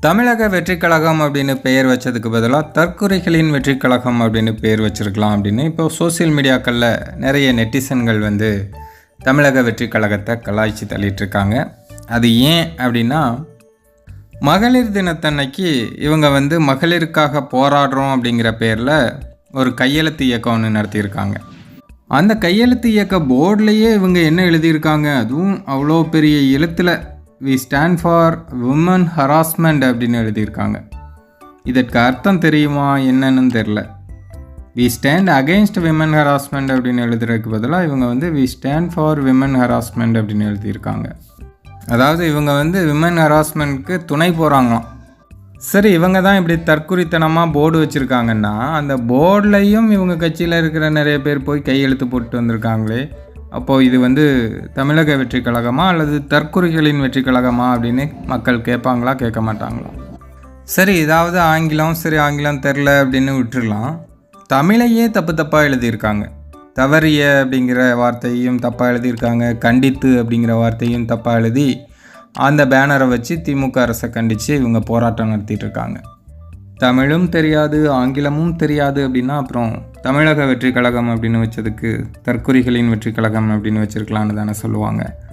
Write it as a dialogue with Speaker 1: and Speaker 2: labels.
Speaker 1: தமிழக வெற்றிக் கழகம் அப்படின்னு பெயர் வச்சதுக்கு பதிலாக தற்குறிகளின் வெற்றிக் கழகம் அப்படின்னு பெயர் வச்சிருக்கலாம் அப்படின்னு இப்போ சோஷியல் மீடியாக்களில் நிறைய நெட்டிசன்கள் வந்து தமிழக வெற்றிக் கழகத்தை கலாய்ச்சி தள்ளிட்டுருக்காங்க. அது ஏன் அப்படின்னா மகளிர் தினத்தன்னைக்கு இவங்க வந்து மகளிருக்காக போராடுறோம் அப்படிங்கிற பேரில் ஒரு கையெழுத்து இயக்கம் ஒன்று நடத்தியிருக்காங்க. அந்த கையெழுத்து இயக்க போர்ட்லேயே இவங்க என்ன எழுதியிருக்காங்க? அதுவும் அவ்வளோ பெரிய எழுத்தில் we stand for woman harassment அப்படின்னு எழுதியிருக்காங்க. இதற்கு அர்த்தம் தெரியுமா என்னன்னு தெரில we stand against women harassment அப்படின்னு எழுதுறதுக்கு பதிலாக இவங்க வந்து we stand for women harassment அப்படின்னு எழுதியிருக்காங்க. அதாவது இவங்க வந்து விமன் ஹராஸ்மெண்ட்க்கு துணை போகிறாங்களாம் சரி இவங்க தான் இப்படி தற்குறித்தனமாக போர்டு வச்சுருக்காங்கன்னா அந்த போர்ட்லேயும் இவங்க கட்சியில் இருக்கிற நிறைய பேர் போய் கையெழுத்து போட்டு வந்திருக்காங்களே அப்போது இது வந்து தமிழக வெற்றி கழகமா அல்லது தற்குறிகளின் வெற்றி கழகமா அப்படின்னு மக்கள் கேட்பாங்களா கேட்க மாட்டாங்களா? சரி ஏதாவது ஆங்கிலம் சரி ஆங்கிலம் தெரில அப்படின்னு விட்டுறலாம். தமிழையே தப்பு தப்பாக எழுதியிருக்காங்க. தவறிய அப்படிங்கிற வார்த்தையும் தப்பாக எழுதியிருக்காங்க. கண்டித்து அப்படிங்கிற வார்த்தையும் தப்பாக எழுதி அந்த பேனரை வச்சு திமுக அரசை கண்டித்து இவங்க போராட்டம் நடத்திட்டு இருக்காங்க. தமிழும் தெரியாது ஆங்கிலமும் தெரியாது அப்படின்னா அப்புறம் தமிழக வெற்றி கழகம் அப்படின்னு வச்சதுக்கு தற்குறிகளின் வெற்றி கழகம் அப்படின்னு வச்சுருக்கலான்னு தானே சொல்லுவாங்க.